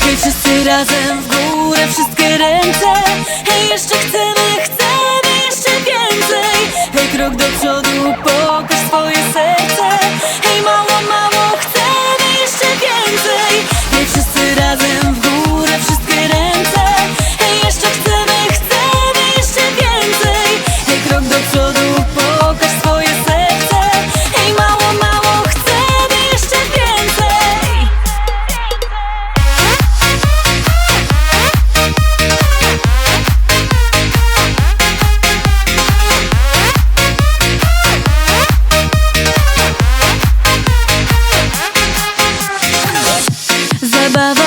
Hej, wszyscy razem w górę, wszystkie ręce. Hej, jeszcze chcemy, chcemy jeszcze więcej. Hej, krok do przodu, above